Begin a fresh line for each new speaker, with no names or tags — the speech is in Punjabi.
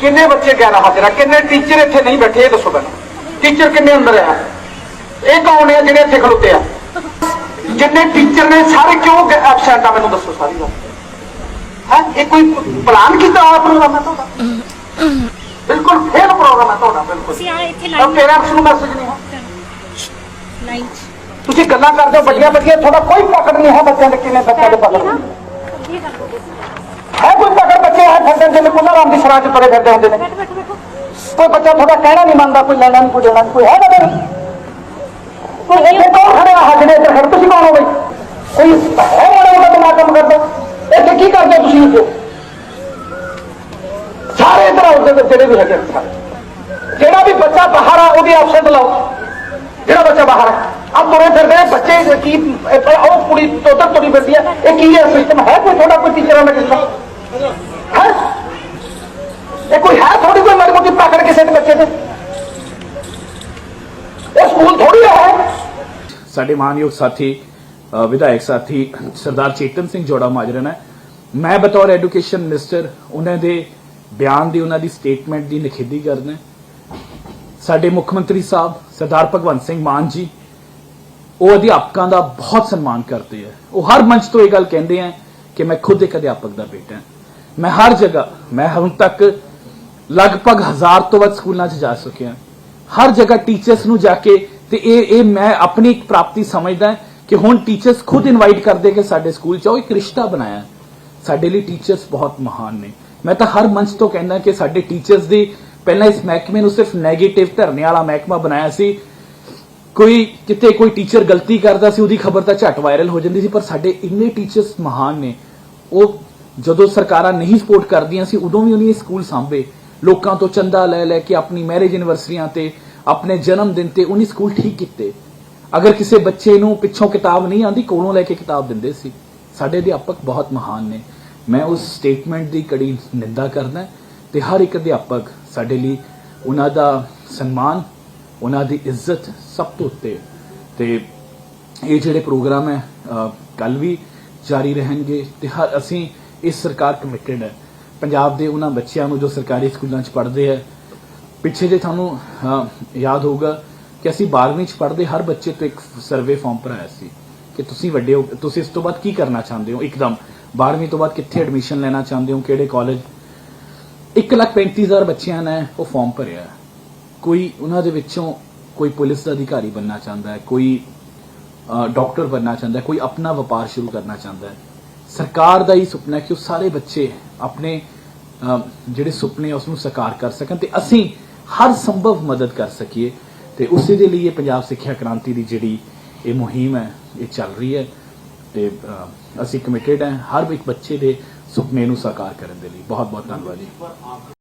ਕਿੰਨੇ ਬੱਚੇ ਗੈਰ ਹਾਜ਼ਰ ਆ ਕਿੰਨੇ ਟੀਚਰ ਇੱਥੇ ਨਹੀਂ ਬੈਠੇ ਇਹ ਦੱਸੋ ਮੈਨੂੰ। ਟੀਚਰ ਕਿੰਨੇ ਅੰਦਰ ਆ? ਇਹ ਕੌਣ ਆ ਜਿਹੜੇ ਇੱਥੇ ਖਲੋਤੇ ਆ? ਜਿੰਨੇ ਟੀਚਰ ਨੇ ਸਾਰੇ ਕਿਉਂ ਐਬਸੈਂਟ ਆ? ਮੈਨੂੰ ਦੱਸੋ ਸਾਰੀ ਗੱਲ। ਹੈ? ਇਹ ਕੋਈ ਪਲਾਨ ਕੀਤਾ ਹੋਇਆ ਪ੍ਰੋਗਰਾਮ ਹੈ ਤੁਹਾਡਾ? ਬਿਲਕੁਲ ਫੇਲ ਪ੍ਰੋਗਰਾਮ ਹੈ ਤੁਹਾਡਾ ਬਿਲਕੁਲ।
ਤੁਸੀਂ ਆ ਇੱਥੇ ਲਾਈਨ
ਪੇਰੈਂਟਸ ਨੂੰ ਮੈਸੇਜ ਨਹੀਂ ਹੈ।
ਲਾਈਨ
ਤੁਸੀਂ ਗੱਲਾਂ ਕਰਦੇ ਹੋ ਵੱਡੀਆਂ ਵੱਡੀਆਂ ਤੁਹਾਡਾ ਕੋਈ ਪਕੜ ਨਹੀਂ ਹੈ ਬੱਚਿਆਂ ਦੇ ਕਿੰਨੇ ਬੱਚਿਆਂ ਦੇ ਪਕੜ ਨਹੀਂ
ਇਹ ਗੱਲ ਕਰੋ।
ਹੈ ਕੋਈ ਪਕੜ ਬੱਚੇ ਹੈ ਫਿਰਦੇ ਰਾਮ ਦੀ ਸਰਾਜ ਤੁਰੇ ਫਿਰਦੇ ਹੁੰਦੇ ਨੇ। ਕੋਈ ਬੱਚਾ ਤੁਹਾਡਾ ਕਹਿਣਾ ਨਹੀਂ ਮੰਨਦਾ, ਕੋਈ ਲੈਣਾ ਨਹੀਂ, ਕੋਈ ਦੇਣਾ ਨਹੀਂ, ਕੋਈ ਹੈ ਨਾ ਮੇਰੇ ਕੋਈ ਇੱਥੇ ਕੌਣ ਖੜਿਆ ਆ ਜਿਹੜੇ ਇੱਧਰ ਖੜੇ ਤੁਸੀਂ ਕੌਣ ਹੋ ਬਈ? ਕੋਈ ਹੈ ਮਾੜਾ ਮੋਟਾ ਦਿਮਾਗ ਕੰਮ ਕਰਦਾ? ਇੱਥੇ ਕੀ ਕਰਦੇ ਤੁਸੀਂ ਇੱਥੇ? ਸਾਰੇ ਇੱਧਰ ਆਓ, ਜਿਹੜੇ ਜਿਹੜੇ ਵੀ ਹੈਗੇ ਸਾਰੇ। ਜਿਹੜਾ ਵੀ ਬੱਚਾ ਬਾਹਰ ਆ, ਉਹਦੀ ਐਬਸੈਂਟ ਲਾਓ। ਜਿਹੜਾ ਬੱਚਾ ਬਾਹਰ ਆ। ਆ ਤੁਰੇ ਫਿਰਦੇ ਬੱਚੇ ਕੀ ਉਹ ਕੁੜੀ ਤੋਤਰ ਤੁਰੀ ਫਿਰਦੀ ਆ। ਇਹ ਕੀ ਹੈ ਸਿਸਟਮ ਹੈ ਕੋਈ ਤੁਹਾਡਾ, ਕੋਈ ਟੀਚਰਾਂ ਦਾ ਸਿਸਟਮ ਕਿਸੇ ਦੇ ਬੱਚੇ ਤੇ? ਇਹ ਸਕੂਲ ਥੋੜੀ ਹੈ
ਸਾਡੇ ਮਾਨਯੋਗ ਸਾਥੀ ਵਿਧਾਇਕ ਸਾਥੀ ਸਰਦਾਰ ਚੇਤਨ ਸਿੰਘ ਜੋੜਾ ਮਾਜਰਾ ਮੈਂ ਬਤੌਰ ਐਜੂਕੇਸ਼ਨ ਮਿਨਿਸਟਰ, ਉਹਨਾਂ ਦੇ ਬਿਆਨ ਦੀ, ਉਹਨਾਂ ਦੀ ਸਟੇਟਮੈਂਟ ਦੀ ਨਿਖੇਧੀ ਕਰਨਾ ਸਾਡੇ ਮੁੱਖ ਮੰਤਰੀ ਸਾਹਿਬ, ਸਰਦਾਰ ਭਗਵੰਤ ਸਿੰਘ ਮਾਨ ਜੀ, ਉਹ ਅਧਿਆਪਕਾਂ ਦਾ ਬਹੁਤ ਸਨਮਾਨ ਕਰਦੇ ਆ। ਉਹ ਹਰ ਮੰਚ ਤੋਂ ਇਹ ਗੱਲ ਕਹਿੰਦੇ ਆ ਕਿ ਮੈਂ ਖੁਦ ਇੱਕ ਅਧਿਆਪਕ ਦਾ ਬੇਟਾ ਮੈਂ ਹਰ ਜਗ੍ਹਾ, ਮੈਂ ਹੁਣ ਤੱਕ ਲਗਭਗ ਹਜ਼ਾਰ ਤੋਂ ਵੱਧ ਸਕੂਲਾਂ 'ਚ ਜਾ ਚੁੱਕਿਆ ਹਰ ਜਗ੍ਹਾ ਟੀਚਰਸ ਨੂੰ ਜਾ ਕੇ ਤੇ ਇਹ ਇਹ ਮੈਂ ਆਪਣੀ ਇੱਕ ਪ੍ਰਾਪਤੀ ਸਮਝਦਾ ਕਿ ਹੁਣ ਟੀਚਰਸ ਖੁਦ ਇਨਵਾਈਟ ਕਰਦੇ ਕਿ ਸਾਡੇ ਸਕੂਲ 'ਚ ਆਓ ਇੱਕ ਰਿਸ਼ਤਾ ਬਣਾਇਆ। ਸਾਡੇ ਲਈ ਟੀਚਰਸ ਬਹੁਤ ਮਹਾਨ ਨੇ। ਮੈਂ ਤਾਂ ਹਰ ਮੰਚ ਤੋਂ ਕਹਿੰਦਾ ਕਿ ਸਾਡੇ ਟੀਚਰਸ ਦੀ ਪਹਿਲਾਂ ਇਸ ਮਹਿਕਮੇ ਨੂੰ ਸਿਰਫ 네ਗੇਟਿਵ ਧਰਨੇ ਵਾਲਾ ਮਹਿਕਮਾ ਬਣਾਇਆ ਸੀ। ਕੋਈ ਕਿਤੇ ਕੋਈ ਟੀਚਰ ਗਲਤੀ ਕਰਦਾ ਸੀ, ਉਹਦੀ ਖਬਰ ਤਾਂ ਝਟ ਵਾਇਰਲ ਹੋ ਜਾਂਦੀ ਸੀ, ਪਰ ਸਾਡੇ ਇੰਨੇ ਟੀਚਰਸ ਮਹਾਨ ਨੇ। ਉਹ ਜਦੋਂ ਸਰਕਾਰਾਂ ਨਹੀਂ ਸਪੋਰਟ ਕਰਦੀਆਂ ਸੀ, ਉਦੋਂ ਵੀ ਉਹਨੇ ਸਕੂਲ ਸਾਂਭੇ। ਲੋਕਾਂ ਤੋਂ ਚੰਦਾ ਲੈ ਲੈ ਕੇ ਆਪਣੀ ਮੈਰਿਜ ਐਨਵਰਸਰੀਆਂ ਤੇ, ਆਪਣੇ ਜਨਮ ਦਿਨ ਤੇ, ਉਹਨੇ ਸਕੂਲ ਠੀਕ ਕੀਤੇ। ਅਗਰ ਕਿਸੇ ਬੱਚੇ ਨੂੰ ਪਿੱਛੋਂ ਕਿਤਾਬ ਨਹੀਂ ਆਂਦੀ ਕੋਲੋਂ ਲੈ ਕੇ ਕਿਤਾਬ ਦਿੰਦੇ ਸੀ। ਸਾਡੇ ਅਧਿਆਪਕ ਬਹੁਤ ਮਹਾਨ ਨੇ। ਮੈਂ ਉਸ ਸਟੇਟਮੈਂਟ ਦੀ ਕੜੀ ਨਿੰਦਾ ਕਰਦਾ ਤੇ ਹਰ ਇੱਕ ਅਧਿਆਪਕ ਸਾਡੇ ਲਈ ਉਹਨਾਂ ਦਾ ਸਨਮਾਨ, ਉਹਨਾਂ ਦੀ ਇੱਜ਼ਤ ਸਭ ਤੋਂ ਉੱਤੇ। ਤੇ ਇਹ ਜਿਹੜੇ ਪ੍ਰੋਗਰਾਮ ਹੈ ਕੱਲ ਵੀ ਜਾਰੀ ਰਹਿਣਗੇ ਤੇ ਹਰ ਅਸੀਂ ਇਸ ਸਰਕਾਰ ਕਮਿਟਡ ਹੈ। ਪੰਜਾਬ ਦੇ ਉਹਨਾਂ ਬੱਚਿਆਂ ਨੂੰ ਜੋ ਸਰਕਾਰੀ ਸਕੂਲਾਂ 'ਚ ਪੜ੍ਹਦੇ ਹੈ, ਪਿੱਛੇ ਜੇ ਤੁਹਾਨੂੰ ਯਾਦ ਹੋਊਗਾ ਕਿ ਅਸੀਂ 12ਵੀਂ 'ਚ ਪੜ੍ਹਦੇ ਹਰ ਬੱਚੇ ਤੋਂ ਇੱਕ ਸਰਵੇ ਫਾਰਮ ਭਰਾਇਆ ਸੀ ਕਿ ਤੁਸੀਂ ਵੱਡੇ ਹੋ, ਤੁਸੀਂ ਇਸ ਤੋਂ ਬਾਅਦ ਕੀ ਕਰਨਾ ਚਾਹੁੰਦੇ ਹੋ? ਇੱਕਦਮ 12ਵੀਂ ਤੋਂ ਬਾਅਦ ਕਿੱਥੇ ਐਡਮਿਸ਼ਨ ਲੈਣਾ ਚਾਹੁੰਦੇ ਹੋ? ਕਿਹੜੇ ਕਾਲਜ 135000 ਬੱਚਿਆਂ ਨੇ ਉਹ ਫਾਰਮ ਭਰਿਆ ਕੋਈ ਉਹਨਾਂ ਦੇ ਵਿੱਚੋਂ ਕੋਈ ਪੁਲਿਸ ਦਾ ਅਧਿਕਾਰੀ ਬੰਨਣਾ ਚਾਹੁੰਦਾ ਹੈ, ਕੋਈ ਡਾਕਟਰ ਬੰਨਣਾ ਚਾਹੁੰਦਾ ਹੈ, ਕੋਈ ਆਪਣਾ ਵਪਾਰ ਸ਼ੁਰੂ ਕਰਨਾ ਚਾਹੁੰਦਾ ਹੈ। ਸਰਕਾਰ ਦਾ ਹੀ ਸੁਪਨਾ ਕਿ ਉਹ ਸਾਰੇ ਬੱਚੇ ਆਪਣੇ ਜਿਹੜੇ ਸੁਪਨੇ ਉਸ ਨੂੰ ਸਾਕਾਰ ਕਰ ਸਕਣ ਤੇ ਅਸੀਂ ਹਰ ਸੰਭਵ ਮਦਦ ਕਰ ਸਕੀਏ ਤੇ ਉਸੇ ਦੇ ਲਈ ਇਹ ਪੰਜਾਬ ਸਿੱਖਿਆ ਕ੍ਰਾਂਤੀ ਦੀ ਜਿਹੜੀ ਇਹ ਮੁਹਿੰਮ ਹੈ, ਇਹ ਚੱਲ ਰਹੀ ਹੈ ਤੇ ਅਸੀਂ ਕਮਿਟਡ ਹਾਂ ਹਰ ਇੱਕ ਬੱਚੇ ਦੇ ਸੁਪਨੇ ਨੂੰ ਸਾਕਾਰ ਕਰਨ ਦੇ ਲਈ। ਬਹੁਤ ਬਹੁਤ ਧੰਨਵਾਦ ਜੀ।